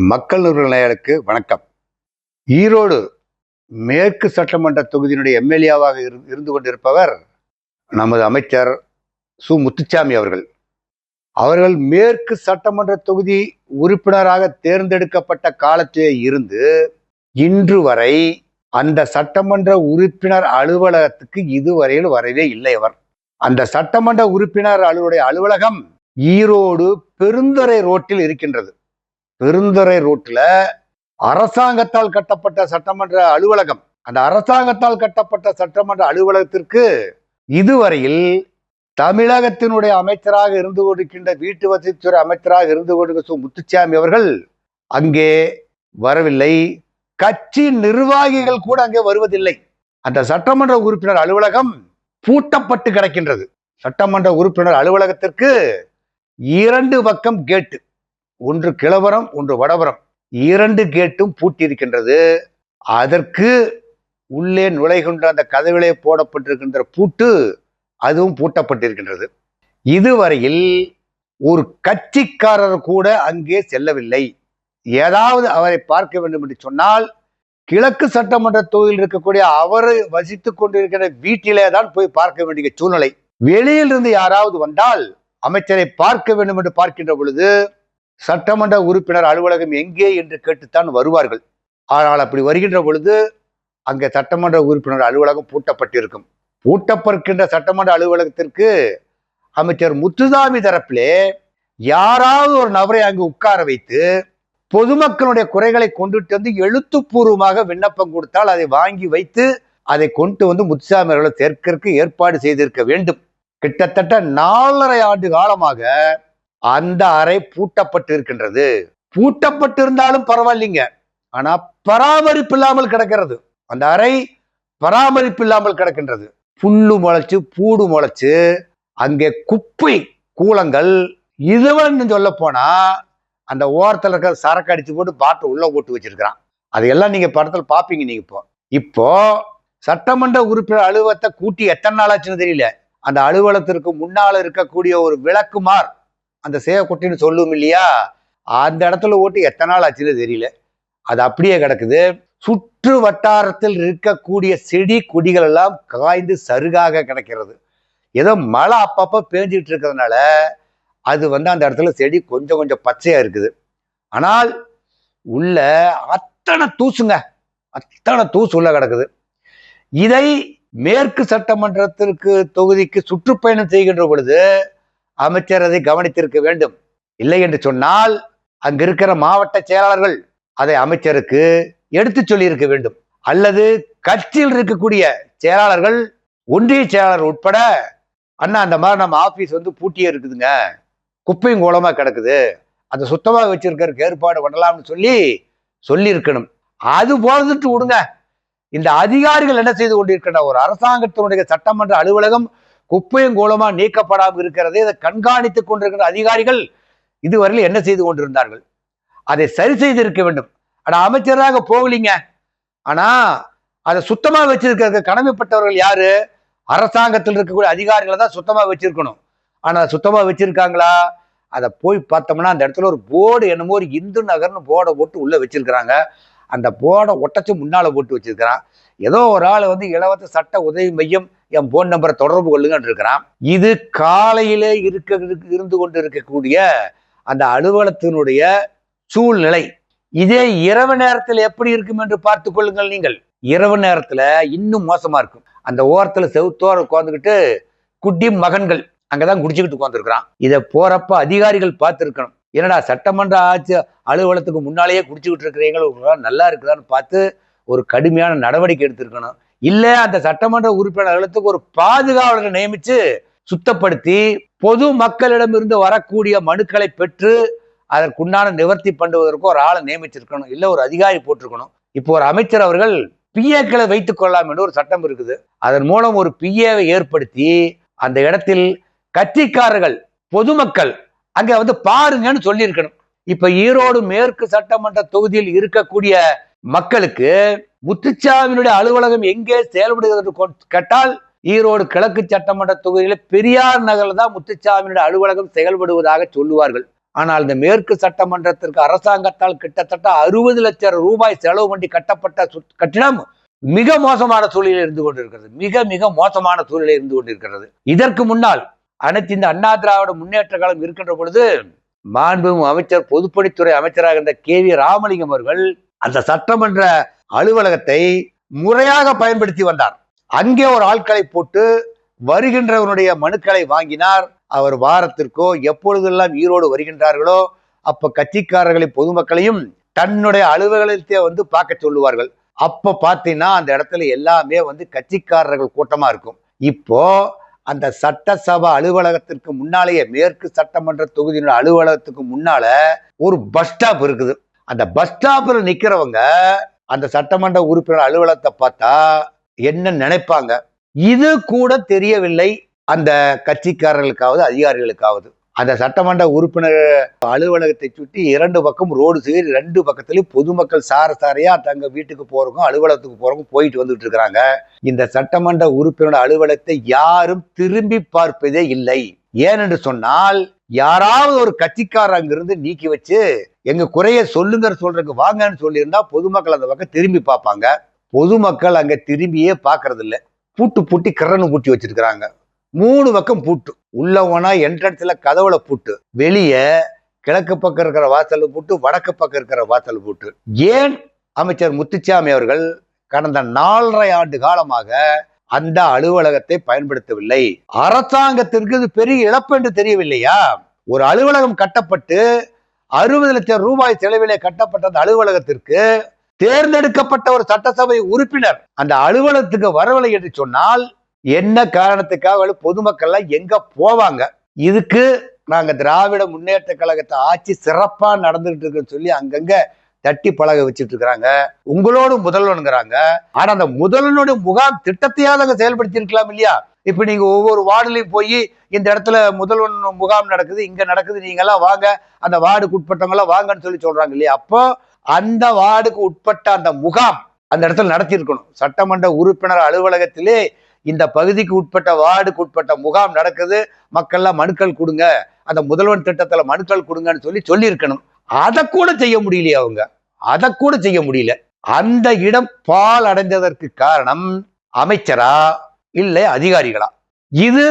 மக்கள் நிறுவனங்களுக்கு வணக்கம். ஈரோடு மேற்கு சட்டமன்ற தொகுதியினுடைய எம்எல்ஏவாக இருந்து கொண்டிருப்பவர் நமது அமைச்சர் சு. முத்துச்சாமி அவர்கள். அவர்கள் மேற்கு சட்டமன்ற தொகுதி உறுப்பினராக தேர்ந்தெடுக்கப்பட்ட காலத்திலே இருந்து இன்று வரை அந்த சட்டமன்ற உறுப்பினர் அலுவலகத்துக்கு இதுவரையில் வரவே இல்லை அவர். அந்த சட்டமன்ற உறுப்பினர் அலுவலுடைய அலுவலகம் ஈரோடு பெருந்துறை ரோட்டில் இருக்கின்றது. பெருந்துறை ரோட்ல அரசாங்கத்தால் கட்டப்பட்ட சட்டமன்ற அலுவலகம். அந்த அரசாங்கத்தால் கட்டப்பட்ட சட்டமன்ற அலுவலகத்திற்கு இதுவரையில் தமிழகத்தினுடைய அமைச்சராக இருந்து கொண்டிருக்கின்ற வீட்டு வசதித்துறை அமைச்சராக இருந்து கொண்டிருக்க முத்துச்சாமி அவர்கள் அங்கே வரவில்லை. கட்சி நிர்வாகிகள் கூட அங்கே வருவதில்லை. அந்த சட்டமன்ற உறுப்பினர் அலுவலகம் பூட்டப்பட்டு கிடக்கின்றது. சட்டமன்ற உறுப்பினர் அலுவலகத்திற்கு இரண்டு பக்கம் கேட்டு. ஒன்று கிழவரம் ஒன்று வடவரம். இரண்டு கேட்டும் பூட்டியிருக்கின்றது. அதற்கு உள்ளே நுழைகின்ற அந்த கதவிலே போடப்பட்டிருக்கின்ற பூட்டு அதுவும் பூட்டப்பட்டிருக்கின்றது. இதுவரையில் ஒரு கட்சிக்காரர் கூட அங்கே செல்லவில்லை. ஏதாவது அவரை பார்க்க வேண்டும் என்று சொன்னால் கிழக்கு சட்டமன்ற தொகுதியில் இருக்கக்கூடிய அவர் வசித்துக் கொண்டிருக்கிற வீட்டிலே தான் போய் பார்க்க வேண்டிய சூழ்நிலை. வெளியில் இருந்து யாராவது வந்தால் அமைச்சரை பார்க்க வேண்டும் என்று பார்க்கின்ற பொழுது சட்டமன்ற உறுப்பினர் அலுவலகம் எங்கே என்று கேட்டுத்தான் வருவார்கள். ஆனால் அப்படி வருகின்ற பொழுது அங்கே சட்டமன்ற உறுப்பினர் அலுவலகம் பூட்டப்பட்டிருக்கும். பூட்டப்பட்டிருக்கின்ற சட்டமன்ற அலுவலகத்திற்கு அமைச்சர் முத்துசாமி தரப்பிலே யாராவது ஒரு நபரை அங்கு உட்கார வைத்து பொதுமக்களுடைய குறைகளை கொண்டுட்டு வந்து எழுத்துப்பூர்வமாக விண்ணப்பம் கொடுத்தால் அதை வாங்கி வைத்து அதை கொண்டு வந்து முத்துசாமி அவர்களை சேர்க்கிறதுக்கு ஏற்பாடு செய்திருக்க வேண்டும். கிட்டத்தட்ட நாலரை ஆண்டு காலமாக அந்த அறை பூட்டப்பட்டு இருக்கின்றது பூட்டப்பட்டு இருந்தாலும் பரவாயில்லைங்க. ஆனா பராமரிப்பு இல்லாமல் கிடக்கிறது. அந்த அறை பராமரிப்பு இல்லாமல் கிடக்கின்றது. புல்லு முளைச்சு பூடு முளைச்சு அங்கே குப்பை கூலங்கள் இதுவன்னு சொல்ல போனா அந்த ஓரத்தில் இருக்கிற சரக்கு அடிச்சு போட்டு பாட்டு உள்ள போட்டு வச்சிருக்கிறான். அதையெல்லாம் நீங்க படத்தில் பார்ப்பீங்க நீங்க இப்போ. இப்போ சட்டமன்ற உறுப்பினர் அலுவலகத்தை கூட்டி எத்தனை நாள் ஆச்சுன்னு தெரியல. அந்த அலுவலகத்திற்கு முன்னால இருக்கக்கூடிய ஒரு விளக்குமார் அந்த சேவக்குட்டின்னு சொல்லுவோம் இல்லையா? அந்த இடத்துல ஓட்டு எத்தனை நாள் ஆச்சுன்னு தெரியல. அது அப்படியே கிடக்குது. சுற்று வட்டாரத்தில் இருக்கக்கூடிய செடி கொடிகள் எல்லாம் காய்ந்து சருகாக கிடக்கிறது. ஏதோ மழை அப்பப்போ பேஞ்சிட்டு இருக்கிறதுனால அது வந்து அந்த இடத்துல செடி கொஞ்சம் கொஞ்சம் பச்சையாக இருக்குது. ஆனால் உள்ள அத்தனை தூசுங்க. அத்தனை தூசு உள்ள கிடக்குது. இதை மேற்கு சட்டமன்றத்திற்கு தொகுதிக்கு சுற்றுப்பயணம் செய்கின்ற பொழுது அமைச்சர் அதை கவனித்திருக்க வேண்டும். இல்லை என்று சொன்னால் அங்க இருக்கிற மாவட்ட செயலாளர்கள் அதை அமைச்சருக்கு எடுத்து சொல்லியிருக்க வேண்டும். அல்லது கட்சியில் இருக்கக்கூடிய செயலாளர்கள் ஒன்றிய செயலாளர் உட்பட அண்ணா அந்த மாதிரி நம்ம ஆபீஸ் வந்து பூட்டியே இருக்குதுங்க. குப்பையும் கோலமா கிடக்குது. அதை சுத்தமாக வச்சிருக்கிறதுக்கு ஏற்பாடு பண்ணலாம்னு சொல்லி சொல்லியிருக்கணும். அது போதுட்டு விடுங்க. இந்த அதிகாரிகள் என்ன செய்து கொண்டிருக்கின்ற ஒரு அரசாங்கத்தினுடைய சட்டமன்ற அலுவலகம் குப்பையும் கோலமா நீக்கப்படாமல் இருக்கிறதே அதை கண்காணித்துக் கொண்டிருக்கிற அதிகாரிகள் இதுவரையில் என்ன செய்து கொண்டிருந்தார்கள்? அதை சரி செய்து இருக்க வேண்டும். ஆனா அமைச்சராக போகலீங்க. ஆனா அதை சுத்தமா வச்சிருக்கிறதுக்கு கடமைப்பட்டவர்கள் யாரு? அரசாங்கத்தில் இருக்கக்கூடிய அதிகாரிகளை தான் சுத்தமா வச்சிருக்கணும். ஆனா சுத்தமா வச்சிருக்காங்களா? அதை போய் பார்த்தோம்னா அந்த இடத்துல ஒரு போர்டு என்னமோ ஒரு இந்து நகர்னு போர்டை போட்டு உள்ள வச்சிருக்கிறாங்க. அந்த போர்டை ஒட்டச்சு முன்னால போட்டு வச்சிருக்கிறான். ஏதோ ஒரு ஆள் வந்து இலவச சட்ட உதவி மையம் என் போன் நம்பரை தொடர்பு கொள்ளுங்கன்னு இருக்கிறான். இது காலையிலே இருக்க இருந்து கொண்டு இருக்கக்கூடிய அந்த அலுவலகத்தினுடைய சூழ்நிலை. இதே இரவு நேரத்தில் எப்படி இருக்கும் என்று பார்த்து கொள்ளுங்கள் நீங்கள். இரவு நேரத்தில் இன்னும் மோசமாக இருக்கும். அந்த ஓரத்தில் செவுத்தோர உட்காந்துக்கிட்டு குட்டி மகன்கள் அங்கதான் குடிச்சுக்கிட்டு உட்காந்துருக்கிறான் இதை போறப்ப அதிகாரிகள் பார்த்துருக்கணும். என்னடா சட்டமன்ற ஆட்சி அலுவலகத்துக்கு முன்னாலேயே குடிச்சுக்கிட்டு இருக்கிறீங்களா நல்லா இருக்குதான்னு பார்த்து ஒரு கடுமையான நடவடிக்கை எடுத்திருக்கணும். இல்ல அந்த சட்டமன்ற உறுப்பினர்களுக்கு ஒரு பாதுகாவலரை நியமிச்சு சுத்தப்படுத்தி பொது மக்களிடம் இருந்து வரக்கூடிய மனுக்களை பெற்று அதற்குண்டான நிவர்த்தி பண்ணுவதற்கு ஒரு ஆளை நியமிச்சிருக்கணும். இல்ல ஒரு அதிகாரி போட்டிருக்கணும். இப்போ ஒரு அமைச்சர் அவர்கள் பிஏக்களை வைத்துக் கொள்ளலாம் என்று ஒரு சட்டம் இருக்குது. அதன் மூலம் ஒரு பிஏவை ஏற்படுத்தி அந்த இடத்தில் கட்சிக்காரர்கள் பொதுமக்கள் அங்க வந்து பாருங்கன்னு சொல்லியிருக்கணும். இப்ப ஈரோடு மேற்கு சட்டமன்ற தொகுதியில் இருக்கக்கூடிய மக்களுக்கு முத்துச்சாமியினுடைய அலுவலகம் எங்கே செயல்படுகிறது கேட்டால் ஈரோடு கிழக்கு சட்டமன்ற தொகுதியில பெரியார் நகரில் தான் முத்துச்சாமியினுடைய அலுவலகம் செயல்படுவதாக சொல்லுவார்கள். ஆனால் இந்த மேற்கு சட்டமன்றத்திற்கு அரசாங்கத்தால் கிட்டத்தட்ட அறுபது லட்சம் ரூபாய் செலவு பண்ணி கட்டப்பட்ட கட்டிடம் மிக மோசமான சூழலில் இருந்து கொண்டிருக்கிறது. மிக மிக மோசமான சூழலில் இருந்து கொண்டிருக்கிறது. இதற்கு முன்னால் அனைத்து இந்த அண்ணா திராவிட முன்னேற்ற காலம் இருக்கின்ற பொழுது மாண்பும் அமைச்சர் பொதுப்பணித்துறை அமைச்சராக இருந்த கே வி ராமலிங்கம் அவர்கள் அந்த சட்டமன்ற அலுவலகத்தை முறையாக பயன்படுத்தி வந்தார். அங்கே ஒரு ஆட்களை போட்டு வருகின்றவனுடைய மனுக்களை வாங்கினார். அவர் வாரத்திற்கோ எப்பொழுதெல்லாம் ஈரோடு வருகின்றார்களோ அப்ப கட்சிக்காரர்களை பொதுமக்களையும் தன்னுடைய அலுவலகத்தை வந்து பார்க்க சொல்லுவார்கள். அப்ப பார்த்தீங்கன்னா அந்த இடத்துல எல்லாமே வந்து கட்சிக்காரர்கள் கூட்டமா இருக்கும். இப்போ அந்த சட்டசபா அலுவலகத்திற்கு முன்னாலேயே மேற்கு சட்டமன்ற தொகுதியினுடைய அலுவலகத்துக்கு முன்னால ஒரு பஸ் ஸ்டாப் இருக்குது. அந்த பஸ் ஸ்டாப்பில் நிற்கிறவங்க அந்த சட்டமன்ற உறுப்பினர் அலுவலகத்தை பார்த்தா என்ன நினைப்பாங்க? இது கூட தெரியவில்லை. அந்த கட்சிக்காரர்களுக்காவது அதிகாரிகளுக்காவது. அந்த சட்டமன்ற உறுப்பினர் அலுவலகத்தை சுற்றி இரண்டு பக்கம் ரோடு சைடு ரெண்டு பக்கத்துலேயும் பொதுமக்கள் சார சாரையா தங்க வீட்டுக்கு போறவங்க அலுவலகத்துக்கு போறவங்க போயிட்டு வந்துட்டு இருக்கிறாங்க. இந்த சட்டமன்ற உறுப்பினர் அலுவலகத்தை யாரும் திரும்பி பார்ப்பதே இல்லை. ஏனென்று சொன்னால் யாராவது ஒரு கட்சிக்காரர் அங்கிருந்து நீக்கி வச்சு எங்க குறைய சொல்லுங்க சொல்றதுக்கு வாங்கன்னு சொல்லியிருந்தா பொதுமக்கள் அந்த பக்கம் திரும்பி பார்ப்பாங்க. பொதுமக்கள் அங்க திரும்பியே பார்க்கறது இல்லை பூட்டு பூட்டி கரன்னு பூட்டி வச்சிருக்கிறாங்க. மூணு பக்கம் பூட்டு. உள்ளவனா என்ட்ரன்ஸ்ல கதவுல பூட்டு. வெளியே கிழக்கு பக்கம் இருக்கிற வாசல் பூட்டு வடக்கு பக்கம் இருக்கிற வாசல் பூட்டு. ஏன் அமைச்சர் முத்துச்சாமி அவர்கள் கடந்த நாலரை ஆண்டு காலமாக அந்த அலுவலகத்தை பயன்படுத்தவில்லை. அரசாங்கத்திற்கு இது பெரிய இழப்பு என்று தெரியவில்லையா? ஒரு அலுவலகம் கட்டப்பட்டு அறுபது லட்சம் ரூபாய் செலவிலே கட்டப்பட்ட அந்த அலுவலகத்திற்கு தேர்ந்தெடுக்கப்பட்ட ஒரு சட்டசபை உறுப்பினர் அந்த அலுவலகத்துக்கு வரவில்லை என்று சொன்னால் என்ன காரணத்துக்காக பொதுமக்கள்லாம் எங்க போவாங்க? இதுக்கு நாங்க திராவிட முன்னேற்ற கழகத்தை ஆட்சி சிறப்பா நடந்துகிட்டு இருக்குன்னு சொல்லி அங்கங்க தட்டி பழக வச்சுட்டு இருக்கிறாங்க உங்களோட முதல்வனுங்கிறாங்க. ஆனா அந்த முதல்வனுடைய முகாம் திட்டத்தையாவது அங்க செயல்படுத்தி இருக்கலாம் இல்லையா? இப்ப நீங்க ஒவ்வொரு வார்டுலயும் போய் இந்த இடத்துல முதல்வன் முகாம் நடக்குது இங்க நடக்குது நீங்க எல்லாம் வாங்க அந்த வார்டுக்கு உட்பட்டவங்க எல்லாம் வாங்கன்னு சொல்லி சொல்றாங்க இல்லையா? அப்போ அந்த வார்டுக்கு உட்பட்ட அந்த முகாம் அந்த இடத்துல நடத்தியிருக்கணும். சட்டமன்ற உறுப்பினர் அலுவலகத்திலே இந்த பகுதிக்கு உட்பட்ட வார்டுக்கு உட்பட்ட முகாம் நடக்குது. மக்கள்லாம் மனுக்கள் கொடுங்க. அந்த முதல்வன் திட்டத்துல மனுக்கள் கொடுங்கன்னு சொல்லி சொல்லியிருக்கணும். அதை கூட செய்ய முடியலையே அவங்க. அதை கூட செய்ய முடியல. அந்த இடம் பால் அடைந்ததற்கு காரணம் அமைச்சரா? இல்லை அதிகாரிகளா? இது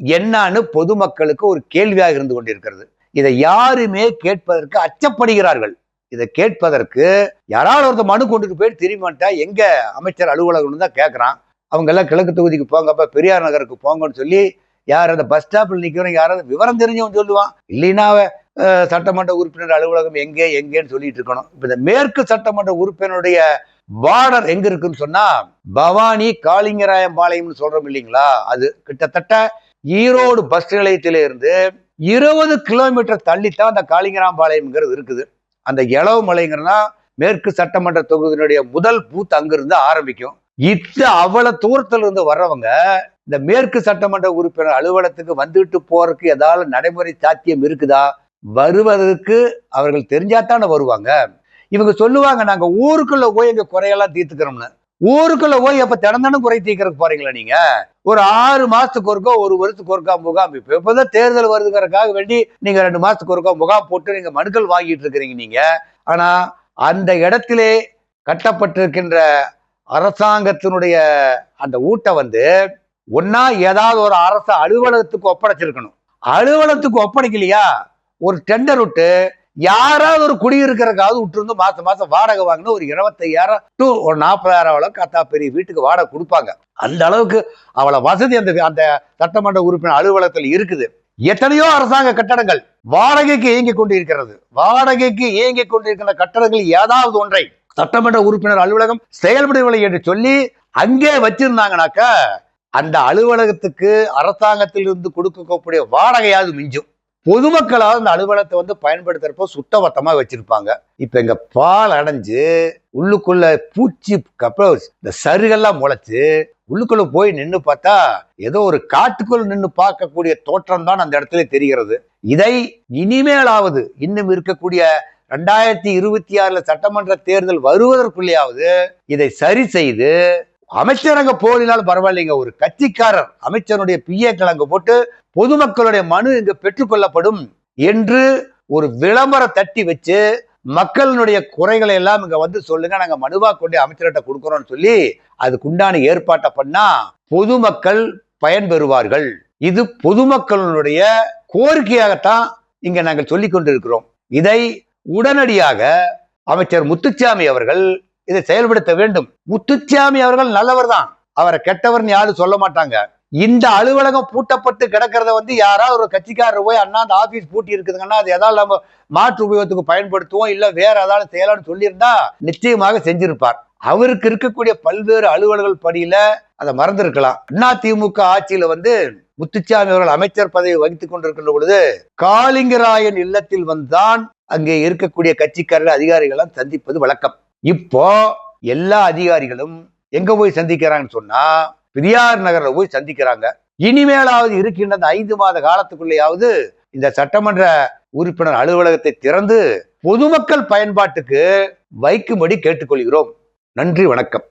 என்னன்னு பொதுமக்களுக்கு ஒரு கேள்வியாக இருந்து கொண்டிருக்கிறது. இதை யாருமே கேட்பதற்கு அச்சப்படுகிறார்கள். இதை கேட்பதற்கு யாராவது ஒருத்தர் மனு கொண்டுட்டு போயிட்டு திரும்பிட்டா எங்க அமைச்சர் அலுவலகம்னு தான் கேட்கறான் அவங்க எல்லாம் கிழக்கு தொகுதிக்கு போங்கப்ப பெரியார் நகருக்கு போங்கன்னு சொல்லி யார் அந்த பஸ் ஸ்டாப்பில் நிற்கிறோம் யாராவது விவரம் தெரிஞ்சவன் சொல்லுவான். இல்லைன்னா சட்டமன்ற உறுப்பினர் அலுவலகம் எங்கே எங்கேன்னு சொல்லிட்டு இருக்கணும். இப்ப இந்த மேற்கு சட்டமன்ற உறுப்பினருடைய பார்டர் எங்க இருக்குன்னு சொன்னா பவானி காளிங்கராயம்பாளையம்னு சொல்றோம் இல்லைங்களா? அது கிட்டத்தட்ட ஈரோடு பஸ் நிலையத்திலிருந்து இருபது கிலோமீட்டர் தள்ளித்தான் அந்த காளிங்கராம்பாளையம்ங்கிறது இருக்குது. அந்த இளவு மலைங்கிறனா மேற்கு சட்டமன்ற தொகுதியினுடைய முதல் பூத் அங்கிருந்து ஆரம்பிக்கும். இத்த அவ்வளவு தூரத்துல இருந்து வர்றவங்க இந்த மேற்கு சட்டமன்ற உறுப்பினர் அலுவலகத்துக்கு வந்துட்டு போறதுக்கு ஏதாவது நடைமுறை சாத்தியம் இருக்குதா? வருவதற்கு அவர்கள் தெரிஞ்சாத்தானே வருவாங்க? இவங்க சொல்லுவாங்க நாங்க ஊருக்குள்ள போய் எங்க குறையெல்லாம் தீர்த்துக்கிறோம்னு. ஊருக்குள்ள போய் எப்ப தினந்தனம் குறை தீர்க்கறதுக்கு போறீங்களா நீங்க? ஒரு ஆறு மாசத்துக்கு ஒருக்கா ஒரு வருஷத்துக்கு ஒருக்கா முகாம் இப்ப இப்பதான் தேர்தல் வருதுங்கிறதுக்காக வேண்டி நீங்க ரெண்டு மாசத்துக்கு ஒருக்கா முகாம் போட்டு நீங்க மனுக்கள் வாங்கிட்டு இருக்கிறீங்க நீங்க. ஆனா அந்த இடத்திலே கட்டப்பட்டிருக்கின்ற அரசாங்கத்தினுடைய அந்த ஊட்ட வந்து ஒன்னா ஏதாவது ஒரு அரசு அலுவலகத்துக்கு ஒப்படைச்சிருக்கணும். அலுவலகத்துக்கு ஒப்படைக்கலையா? ஒரு டெண்டர் விட்டு யாராவது ஒரு குடியிருக்கிறக்காவது விட்டுருந்து மாசம் மாசம் வாடகை வாங்கினா ஒரு இருபத்தையாயிரம் டு ஒரு நாற்பதாயிரம் அளவுக்கு அத்தா பெரிய வீட்டுக்கு வாடகை கொடுப்பாங்க. அந்த அளவுக்கு அவ்வளவு வசதி அந்த அந்த சட்டமன்ற உறுப்பினர் அலுவலகத்தில் இருக்குது. எத்தனையோ அரசாங்க கட்டடங்கள் வாடகைக்கு இயங்கி கொண்டிருக்கிறது. வாடகைக்கு இயங்கி கொண்டிருக்கிற கட்டடங்கள் ஏதாவது ஒன்றை சட்டமன்ற உறுப்பினர் அலுவலகம் செயல்படவில்லை என்று சொல்லி அங்கே வச்சிருந்தாங்கனாக்கா அந்த அலுவலகத்துக்கு அரசாங்கத்தில் இருந்து கொடுக்கக்கூடிய வாடகையாவது மிஞ்சும். பொதுமக்களாவது அந்த அலுவலகத்தை வந்து பயன்படுத்துறப்போ சுத்தபத்தமாக வச்சிருப்பாங்க. இப்ப இங்க பால் அடைஞ்சு உள்ளுக்குள்ள பூச்சி கப்ப இந்த சருகெல்லாம் முளைச்சு உள்ளுக்குள்ள போய் நின்று பார்த்தா ஏதோ ஒரு காட்டுக்குள் நின்று பார்க்கக்கூடிய தோற்றம் தான் அந்த இடத்துல தெரிகிறது. இதை இனிமேலாவது இன்னும் இருக்கக்கூடிய ரெண்டாயிரத்தி இருபத்தி ஆறுல சட்டமன்ற தேர்தல் வருவதற்குள்ளேயாவது இதை சரி செய்து அமைச்சரங்க போலினாலும் பரவாயில்லைங்க. ஒரு கட்சிக்காரர் அமைச்சருடைய பிஏக்கள் அங்க போட்டு பொதுமக்களுடைய மனு இங்கு பெற்றுக்கொள்ளப்படும் என்று ஒரு விளம்பரம் தட்டி வச்சு மக்களினுடைய குறைகளை எல்லாம் இங்க வந்து சொல்லுங்க. நாங்க மனுவா கொண்டு அமைச்சர்கிட்ட கொடுக்குறோம்னு சொல்லி அதுக்குண்டான ஏற்பாட்டை பண்ணா பொதுமக்கள் பயன்பெறுவார்கள் இது பொதுமக்களுடைய கோரிக்கையாகத்தான் இங்க நாங்கள் சொல்லிக் கொண்டிருக்கிறோம். இதை உடனடியாக அமைச்சர் முத்துச்சாமி அவர்கள் இதை செயல்படுத்த வேண்டும். முத்துச்சாமி அவர்கள் நல்லவர் தான் அவரை கெட்டவர்னு யாரும் சொல்ல மாட்டாங்க. இந்த அலுவலகம் பூட்டப்பட்டு கிடக்கிறத வந்து யாராவது ஒரு கட்சிக்காரர் போய் அண்ணா அந்த ஆபீஸ் பூட்டி இருக்குதுங்கன்னா அது ஏதாவது நம்ம மாற்று உபயோகத்துக்கு பயன்படுத்துவோம் இல்ல வேற ஏதாவது செய்யலாம்னு சொல்லியிருந்தா நிச்சயமாக செஞ்சிருப்பார். அவருக்கு இருக்கக்கூடிய பல்வேறு அலுவலர்கள் படியில அதை மறந்திருக்கலாம். அண்ணா திமுக ஆட்சியில வந்து முத்துச்சாமி அவர்கள் அமைச்சர் பதவி வகித்துக் கொண்டிருக்கின்ற பொழுது காளிங்கராயன் இல்லத்தில் வந்தான். அங்கே இருக்கக்கூடிய கட்சிக்காரர்கள் அதிகாரிகள் சந்திப்பது வழக்கம். இப்போ எல்லா அதிகாரிகளும் எங்க போய் சந்திக்கிறாங்கன்னு சொன்னா பெரியார் நகர்ல போய் சந்திக்கிறாங்க. இனிமேலாவது இருக்கின்ற அந்த ஐந்து மாத காலத்துக்குள்ளேயாவது இந்த சட்டமன்ற உறுப்பினர் அலுவலகத்தை திறந்து பொதுமக்கள் பயன்பாட்டுக்கு வைக்கும்படி கேட்டுக்கொள்கிறோம். நன்றி வணக்கம்.